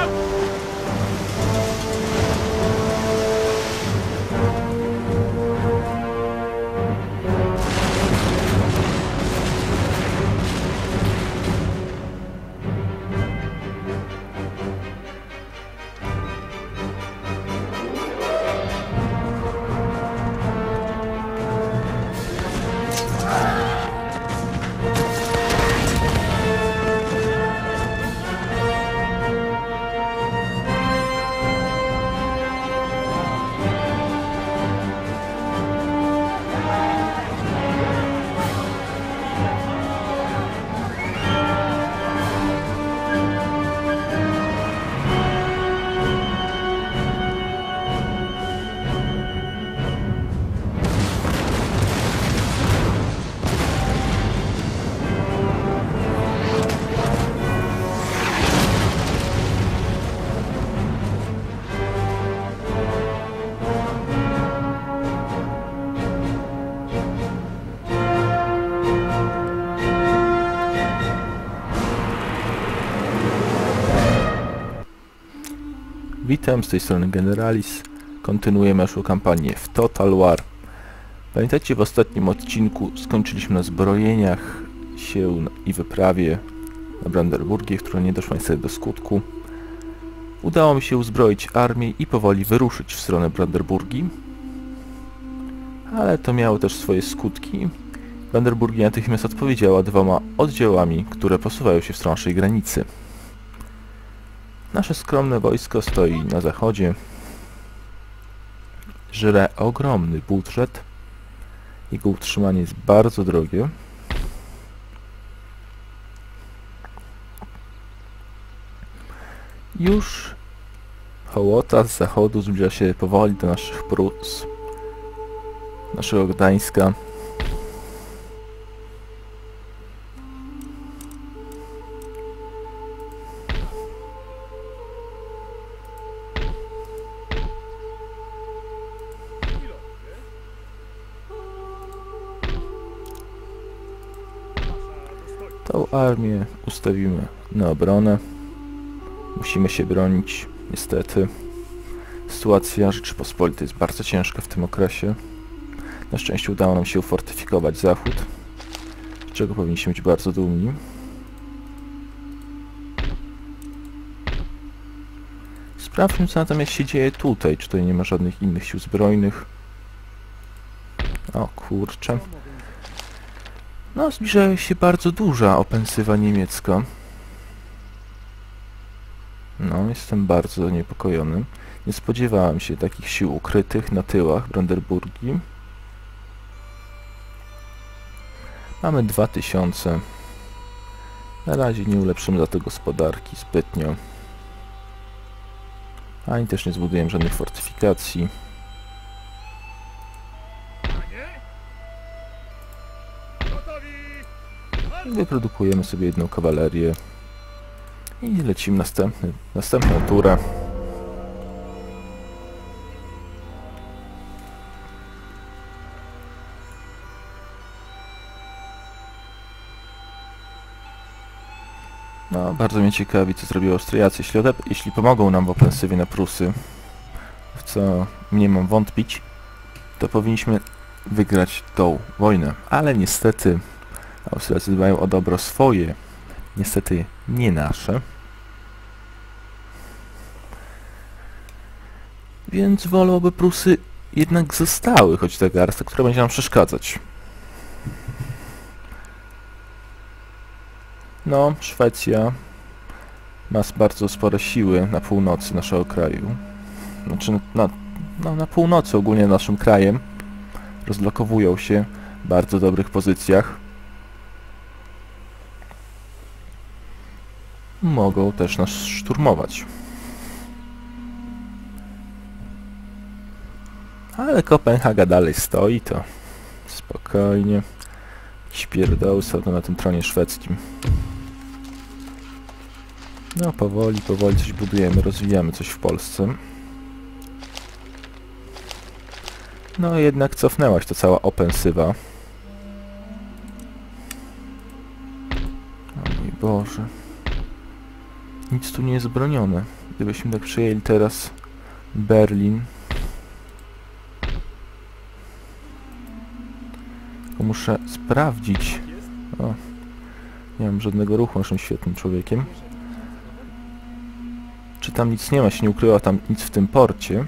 快 Witam, z tej strony Generalis. Kontynuujemy naszą kampanię w Total War. Pamiętacie, w ostatnim odcinku skończyliśmy na zbrojeniach się i wyprawie na Brandenburgię, która nie doszła niestety do skutku. Udało mi się uzbroić armię i powoli wyruszyć w stronę Brandenburgii. Ale to miało też swoje skutki. Brandenburgia natychmiast odpowiedziała dwoma oddziałami, które posuwają się w stronę naszej granicy. Nasze skromne wojsko stoi na zachodzie. Żre ogromny budżet. Jego utrzymanie jest bardzo drogie. Już hołota z zachodu zbliża się powoli do naszych Prus, naszego Gdańska. Armię ustawimy na obronę. Musimy się bronić, niestety. Sytuacja Rzeczypospolitej jest bardzo ciężka w tym okresie. Na szczęście udało nam się ufortyfikować zachód, z czego powinniśmy być bardzo dumni. Sprawdźmy co natomiast się dzieje tutaj, czy tutaj nie ma żadnych innych sił zbrojnych. O kurczę. No, zbliża się bardzo duża ofensywa niemiecka. No, jestem bardzo zaniepokojony. Nie spodziewałem się takich sił ukrytych na tyłach Brandenburgii. Mamy 2000. Na razie nie ulepszymy za to gospodarki zbytnio. Ani też nie zbudujemy żadnych fortyfikacji. Wyprodukujemy sobie jedną kawalerię i lecimy następny, następną turę. No, bardzo mnie ciekawi, co zrobią Austriacy. Jeśli, odep- jeśli pomogą nam w ofensywie na Prusy, w co nie mam wątpić, to powinniśmy wygrać tą wojnę. Ale niestety Austriacy dbają o dobro swoje, niestety nie nasze. Więc wolą, aby Prusy jednak zostały, choć ta garstka, która będzie nam przeszkadzać. No, Szwecja ma bardzo spore siły na północy naszego kraju. Znaczy na, no, na północy ogólnie naszym krajem. Rozlokowują się w bardzo dobrych pozycjach. Mogą też nas szturmować. Ale Kopenhaga dalej stoi, to spokojnie. Śpierdoły sobie na tym tronie szwedzkim. No, powoli, powoli coś budujemy, rozwijamy coś w Polsce. No, jednak cofnęłaś to cała ofensywa. O mój Boże. Nic tu nie jest bronione. Gdybyśmy tak przejęli teraz Berlin. Muszę sprawdzić. O, nie mam żadnego ruchu naszym świetnym człowiekiem. Czy tam nic nie ma, się nie ukryła tam nic w tym porcie.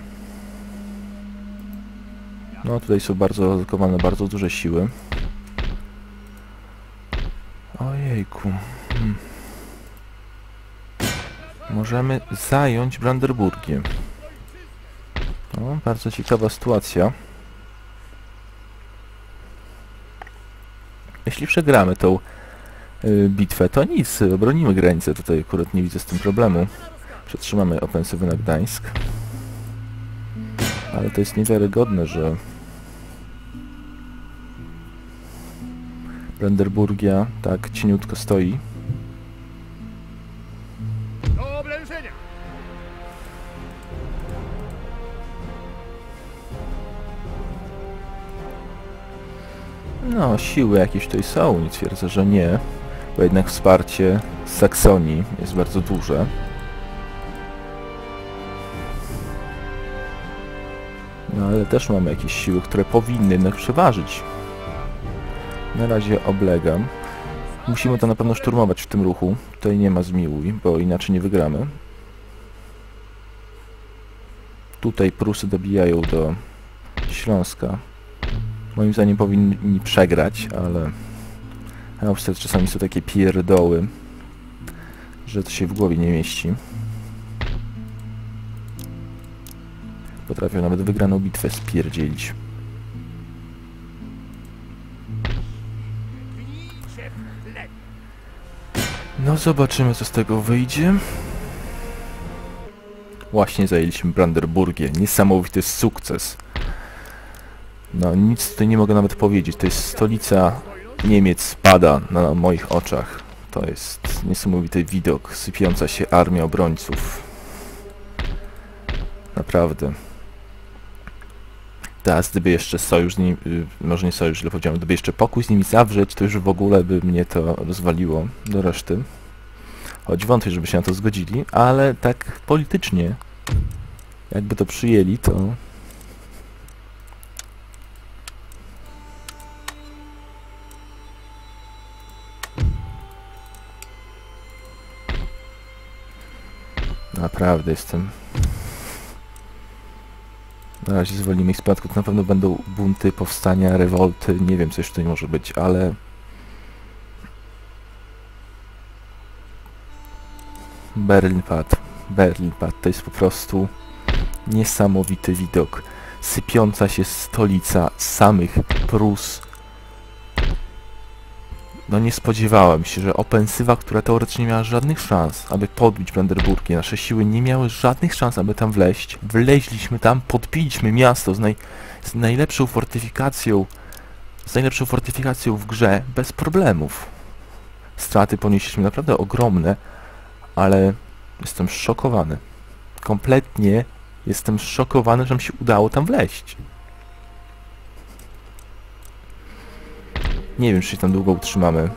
No tutaj są bardzo ryzykowane, bardzo duże siły. Ojejku. Hmm. Możemy zająć Brandenburgię. O, bardzo ciekawa sytuacja. Jeśli przegramy tą y, bitwę, to nic, obronimy granicę. Tutaj akurat nie widzę z tym problemu. Przetrzymamy ofensywę na Gdańsk. Ale to jest niewiarygodne, że Brandenburgia tak cieniutko stoi. No, siły jakieś tutaj są, nie twierdzę, że nie, bo jednak wsparcie z Saksonii jest bardzo duże. No ale też mamy jakieś siły, które powinny jednak przeważyć. Na razie oblegam. Musimy to na pewno szturmować w tym ruchu. Tutaj nie ma zmiłuj, bo inaczej nie wygramy. Tutaj Prusy dobijają do Śląska. Moim zdaniem powinni przegrać, ale Austria czasami są takie pierdoły, że to się w głowie nie mieści. Potrafią nawet wygraną bitwę spierdzielić. No zobaczymy co z tego wyjdzie. Właśnie zajęliśmy Brandenburgię. Niesamowity sukces. No nic tutaj nie mogę nawet powiedzieć. To jest stolica Niemiec spada na moich oczach. To jest niesamowity widok. Sypiąca się armia obrońców. Naprawdę. Teraz gdyby jeszcze sojusz z nimi, y, może nie sojusz, źle powiedziałem, gdyby jeszcze pokój z nimi zawrzeć, to już w ogóle by mnie to rozwaliło do reszty. Choć wątpię, żeby się na to zgodzili, ale tak politycznie, jakby to przyjęli, to... Naprawdę jestem... Na razie zwolnimy ich spadku, to na pewno będą bunty, powstania, rewolty, nie wiem co jeszcze może być, ale... Berlin padł. Berlin padł. To jest po prostu niesamowity widok. Sypiąca się stolica samych Prus. No nie spodziewałem się, że ofensywa, która teoretycznie nie miała żadnych szans, aby podbić Brandenburgię, nasze siły nie miały żadnych szans, aby tam wleźć. Wleźliśmy tam, podbiliśmy miasto z, naj, z najlepszą fortyfikacją, z najlepszą fortyfikacją w grze, bez problemów. Straty ponieśliśmy naprawdę ogromne, ale jestem szokowany. Kompletnie jestem szokowany, że mi się udało tam wleźć. Nie wiem, czy się tam długo utrzymamy.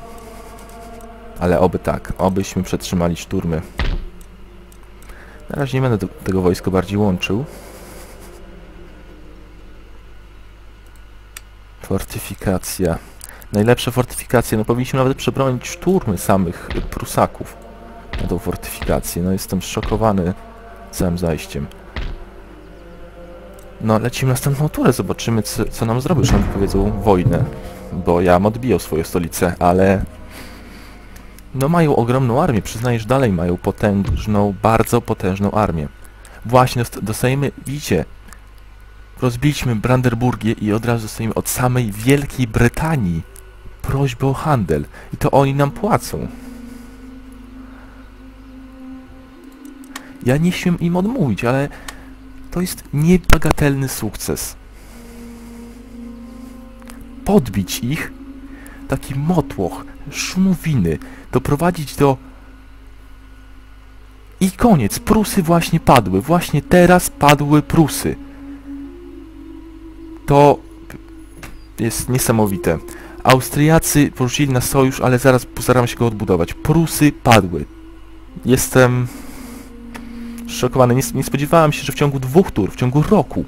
Ale oby tak. Obyśmy przetrzymali szturmy. Na razie nie będę tego wojska bardziej łączył. Fortyfikacja. Najlepsze fortyfikacje. No powinniśmy nawet przebronić szturmy samych Prusaków na tą fortyfikację. No jestem szokowany całym zajściem. No lecimy na następną turę, zobaczymy co, co nam zrobił, że powiedzą wojnę. Bo ja mam odbijał swoją stolicę, ale... No mają ogromną armię, przyznaję, że dalej mają potężną, bardzo potężną armię. Właśnie dost- dostajemy, widzicie, rozbiliśmy Brandenburgię i od razu dostajemy od samej Wielkiej Brytanii prośbę o handel. I to oni nam płacą. Ja nie śmiem im odmówić, ale to jest niebagatelny sukces. Podbić ich, taki motłoch, szumowiny, doprowadzić do... I koniec, Prusy właśnie padły, właśnie teraz padły Prusy. To jest niesamowite. Austriacy poruszyli na sojusz, ale zaraz postaram się go odbudować. Prusy padły. Jestem szokowany. Nie, nie spodziewałem się, że w ciągu dwóch tur, w ciągu roku,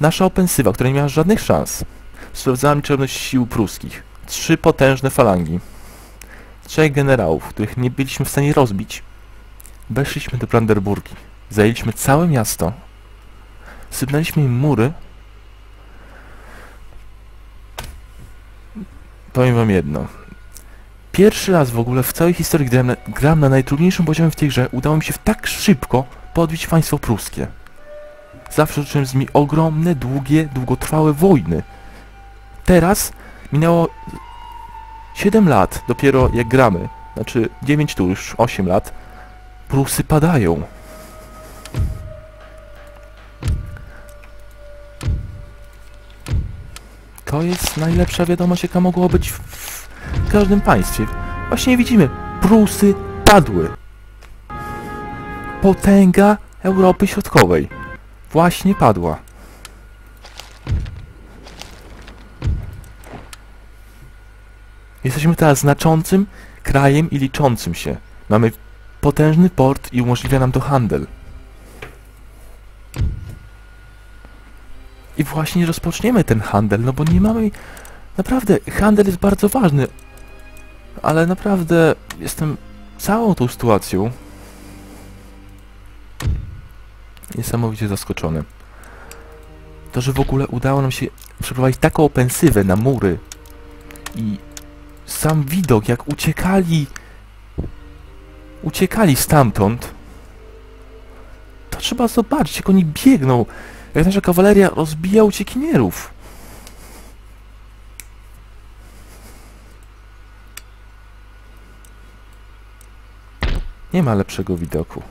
nasza ofensywa, która nie miała żadnych szans, sprawdzała liczebność sił pruskich. Trzy potężne falangi. Trzech generałów, których nie byliśmy w stanie rozbić. Weszliśmy do Brandenburgii. Zajęliśmy całe miasto. Sypnęliśmy im mury. Powiem wam jedno. Pierwszy raz w ogóle w całej historii, gram na, gram na najtrudniejszym poziomie w tej grze, udało mi się w tak szybko podbić państwo pruskie. Zawsze toczyłem z nimi ogromne, długie, długotrwałe wojny. Teraz minęło 7 lat dopiero jak gramy. Znaczy 9 tu już 8 lat. Prusy padają. To jest najlepsza wiadomość, jaka mogła być w, każdym państwie. Właśnie widzimy, Prusy padły. Potęga Europy Środkowej właśnie padła. Jesteśmy teraz znaczącym krajem i liczącym się. Mamy potężny port i umożliwia nam to handel. I właśnie rozpoczniemy ten handel, no bo nie mamy... Naprawdę, handel jest bardzo ważny. Ale naprawdę jestem całą tą sytuacją niesamowicie zaskoczony. To, że w ogóle udało nam się przeprowadzić taką ofensywę na mury i sam widok, jak uciekali uciekali stamtąd to trzeba zobaczyć, jak oni biegną jak nasza kawaleria rozbija uciekinierów nie ma lepszego widoku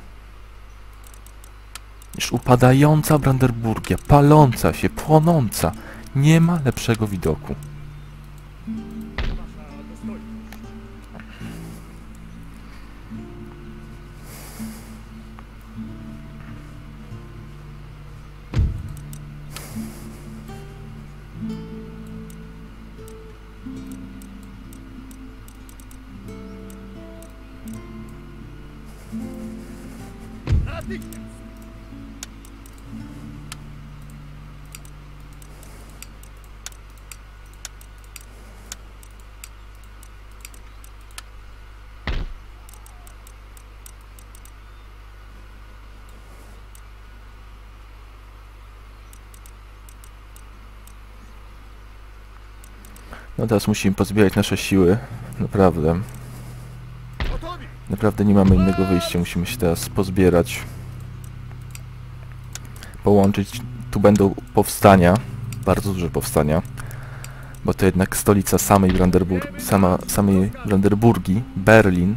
niż upadająca Brandenburgia, paląca się, płonąca. Nie ma lepszego widoku. Natychmiast! No teraz musimy pozbierać nasze siły. Naprawdę. Naprawdę nie mamy innego wyjścia. Musimy się teraz pozbierać. Połączyć. Tu będą powstania. Bardzo duże powstania. Bo to jednak stolica samej Brandenburg, sama, samej Brandenburgii, Berlin.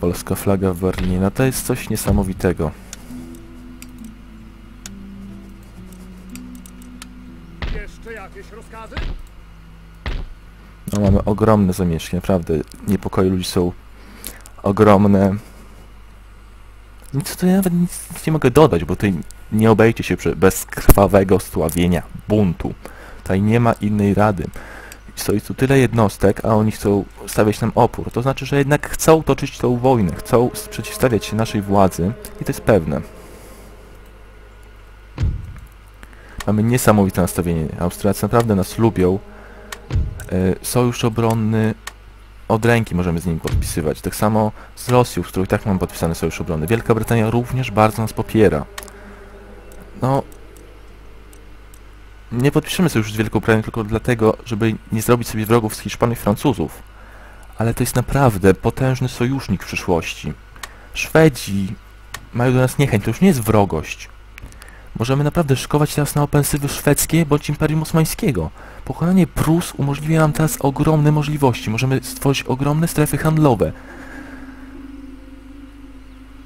Polska flaga w Berlinie. No to jest coś niesamowitego. Ogromne zamieszki, naprawdę. Niepokoje ludzi są ogromne. Nic tutaj nawet nic, nic nie mogę dodać, bo tutaj nie obejdzie się bez krwawego stławienia, buntu. Tutaj nie ma innej rady. Stoi tu tyle jednostek, a oni chcą stawiać nam opór. To znaczy, że jednak chcą toczyć tą wojnę, chcą przeciwstawiać się naszej władzy i to jest pewne. Mamy niesamowite nastawienie. Austriacy naprawdę nas lubią. E, Sojusz obronny od ręki możemy z nimi podpisywać. Tak samo z Rosją, z którą i tak mamy podpisany sojusz obronny. Wielka Brytania również bardzo nas popiera. No... Nie podpiszemy sojuszu z Wielką Brytanią tylko dlatego, żeby nie zrobić sobie wrogów z Hiszpanów i Francuzów. Ale to jest naprawdę potężny sojusznik w przyszłości. Szwedzi mają do nas niechęć, to już nie jest wrogość. Możemy naprawdę szykować teraz na ofensywy szwedzkie bądź Imperium Osmańskiego. Pokonanie Prus umożliwia nam teraz ogromne możliwości. Możemy stworzyć ogromne strefy handlowe.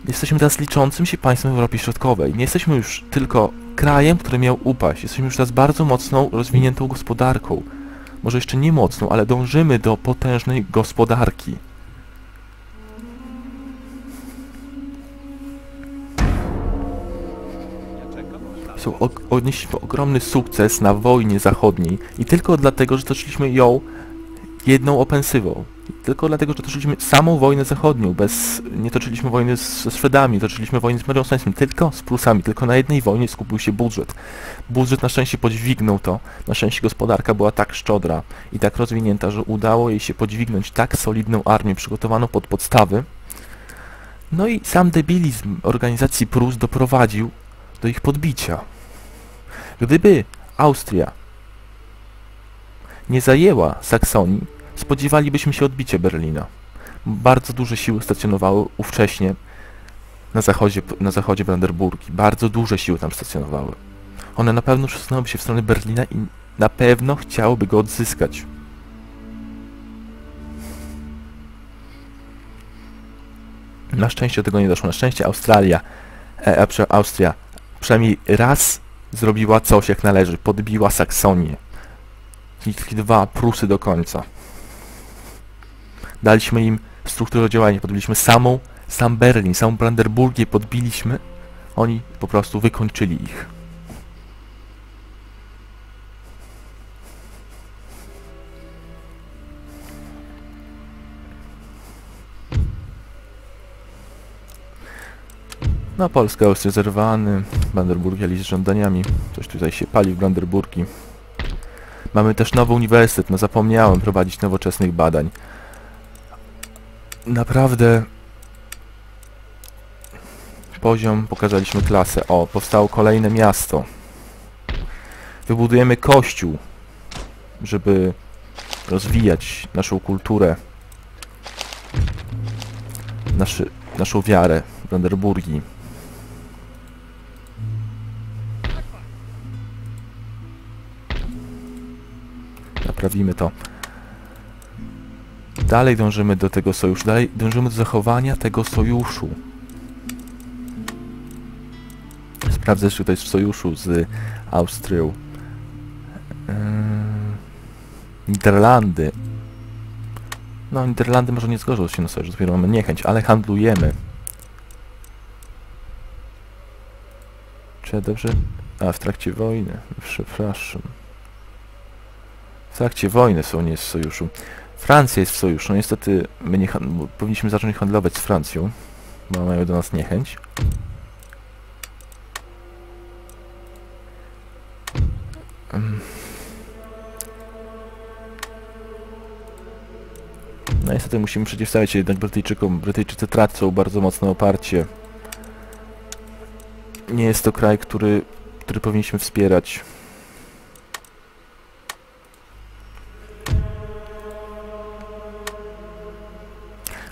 Jesteśmy teraz liczącym się państwem w Europie Środkowej. Nie jesteśmy już tylko krajem, który miał upaść. Jesteśmy już teraz bardzo mocną, rozwiniętą gospodarką. Może jeszcze nie mocną, ale dążymy do potężnej gospodarki. Og- odnieśliśmy ogromny sukces na wojnie zachodniej i tylko dlatego, że toczyliśmy ją jedną ofensywą. Tylko dlatego, że toczyliśmy samą wojnę zachodnią, bez... nie toczyliśmy wojny ze Szwedami, toczyliśmy wojnę z Imperium Osmańskim, tylko z Prusami, tylko na jednej wojnie skupił się budżet. Budżet na szczęście podźwignął to, na szczęście gospodarka była tak szczodra i tak rozwinięta, że udało jej się podźwignąć tak solidną armię przygotowaną pod podstawy. No i sam debilizm organizacji Prus doprowadził do ich podbicia. Gdyby Austria nie zajęła Saksonii, spodziewalibyśmy się odbicia Berlina. Bardzo duże siły stacjonowały ówcześnie na zachodzie, na zachodzie Brandenburgii. Bardzo duże siły tam stacjonowały. One na pewno przesunęłyby się w stronę Berlina i na pewno chciałyby go odzyskać. Na szczęście tego nie doszło. Na szczęście Australia, e, Austria przynajmniej raz zrobiła coś jak należy. Podbiła Saksonię. Zlikwidowała Prusy do końca. Daliśmy im strukturę działania. Podbiliśmy samą, sam Berlin, samą Brandenburgię podbiliśmy. Oni po prostu wykończyli ich. No, Polska jest zerwany, Brandenburgia z żądaniami. Coś tutaj się pali w Brandenburgii. Mamy też nowy uniwersytet, no zapomniałem prowadzić nowoczesnych badań. Naprawdę poziom, pokazaliśmy klasę. O, powstało kolejne miasto. Wybudujemy kościół, żeby rozwijać naszą kulturę, naszy, naszą wiarę w Brandenburgii. Naprawimy to. Dalej dążymy do tego sojuszu, dalej dążymy do zachowania tego sojuszu. Sprawdzę, czy to jest w sojuszu z Austrią. Eee, Niderlandy. No, Niderlandy może nie zgodzą się na sojusz, dopiero mamy niechęć, ale handlujemy. Czy ja dobrze... A, w trakcie wojny. Przepraszam. W trakcie wojny są nie z sojuszu. Francja jest w sojuszu. No niestety my nie powinniśmy zacząć handlować z Francją, bo mają do nas niechęć. No niestety musimy przeciwstawiać się jednak Brytyjczykom. Brytyjczycy tracą bardzo mocne oparcie. Nie jest to kraj, który, który powinniśmy wspierać.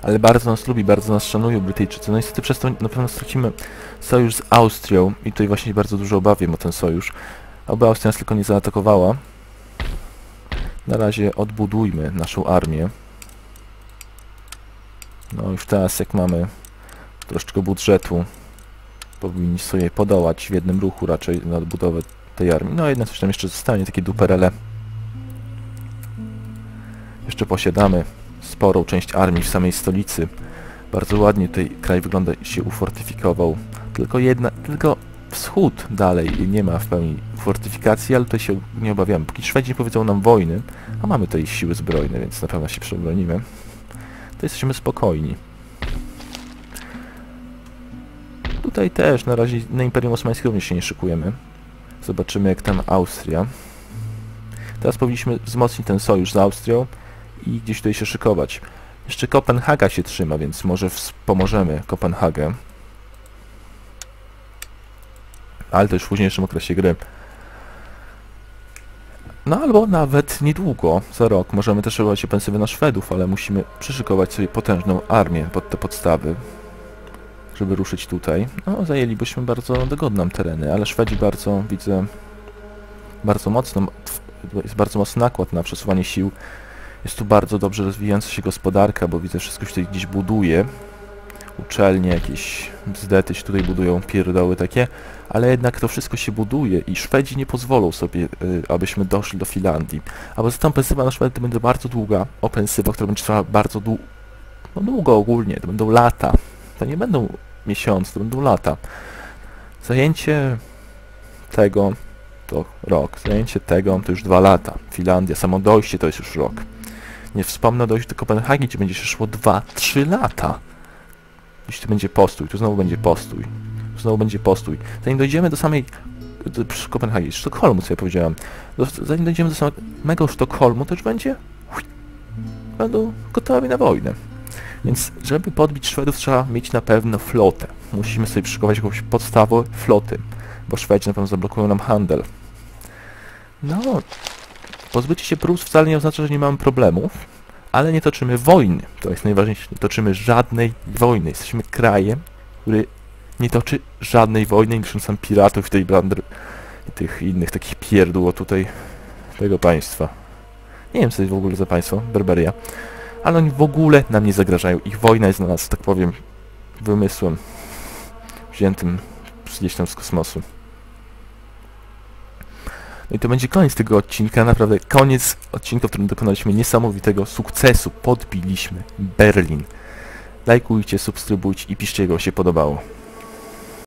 Ale bardzo nas lubi, bardzo nas szanują Brytyjczycy. No niestety przez to na pewno stracimy sojusz z Austrią i tutaj właśnie bardzo dużo obawiam o ten sojusz. Oby Austria nas tylko nie zaatakowała. Na razie odbudujmy naszą armię. No już teraz jak mamy troszeczkę budżetu, powinni sobie podołać w jednym ruchu raczej na odbudowę tej armii. No jednak coś tam jeszcze zostanie, takie duperele. Jeszcze posiadamy sporą część armii w samej stolicy. Bardzo ładnie tutaj kraj wygląda się ufortyfikował. Tylko jedna, tylko wschód dalej nie ma w pełni fortyfikacji, ale tutaj się nie obawiamy. Póki Szwedzi nie powiedzą nam wojny, a mamy tutaj siły zbrojne, więc na pewno się przebronimy, to jesteśmy spokojni. Tutaj też na razie na Imperium Osmańskie również się nie szykujemy. Zobaczymy jak tam Austria. Teraz powinniśmy wzmocnić ten sojusz z Austrią i gdzieś tutaj się szykować. Jeszcze Kopenhaga się trzyma, więc może wspomożemy Kopenhagę. Ale to już w późniejszym okresie gry. No albo nawet niedługo, za rok, możemy też robić ofensywę na Szwedów, ale musimy przyszykować sobie potężną armię pod te podstawy, żeby ruszyć tutaj. No, zajęlibyśmy bardzo dogodne tereny, ale Szwedzi bardzo, widzę, bardzo mocno, jest bardzo mocny nakład na przesuwanie sił jest tu bardzo dobrze rozwijająca się gospodarka, bo widzę, wszystko się tutaj gdzieś buduje. Uczelnie, jakieś bzdety się tutaj budują, pierdoły takie, ale jednak to wszystko się buduje i Szwedzi nie pozwolą sobie, y, abyśmy doszli do Finlandii. A poza tym ofensywa na Szwedy będzie bardzo długa ofensywa, która będzie trwała bardzo dłu no długo ogólnie, to będą lata. To nie będą miesiące, to będą lata. Zajęcie tego to rok, zajęcie tego to już dwa lata. Finlandia, samo dojście to jest już rok. Nie wspomnę dojść do Kopenhagi, gdzie będzie się szło 2-3 lata. Jeśli to będzie postój, to znowu będzie postój. To znowu będzie postój. Zanim dojdziemy do samej... Do, przy Kopenhagi, Sztokholmu, co ja powiedziałem. Do, zanim dojdziemy do samego Sztokholmu, to już będzie... Będą gotowi na wojnę. Więc, żeby podbić Szwedów, trzeba mieć na pewno flotę. Musimy sobie przyszykować jakąś podstawę floty, bo Szwedzi na pewno zablokują nam handel. No, Pozbycie się Prus wcale nie oznacza, że nie mamy problemów, ale nie toczymy wojny. To jest najważniejsze. Nie toczymy żadnej wojny. Jesteśmy krajem, który nie toczy żadnej wojny, nie sam piratów tej Blander i tych innych takich pierdół tutaj tego państwa. Nie wiem, co jest w ogóle za państwo, Berberia. Ale oni w ogóle nam nie zagrażają. Ich wojna jest dla nas, tak powiem, wymysłem wziętym gdzieś tam z kosmosu. No i to będzie koniec tego odcinka, naprawdę koniec odcinka, w którym dokonaliśmy niesamowitego sukcesu. Podbiliśmy Berlin. Lajkujcie, subskrybujcie i piszcie, jak się podobało.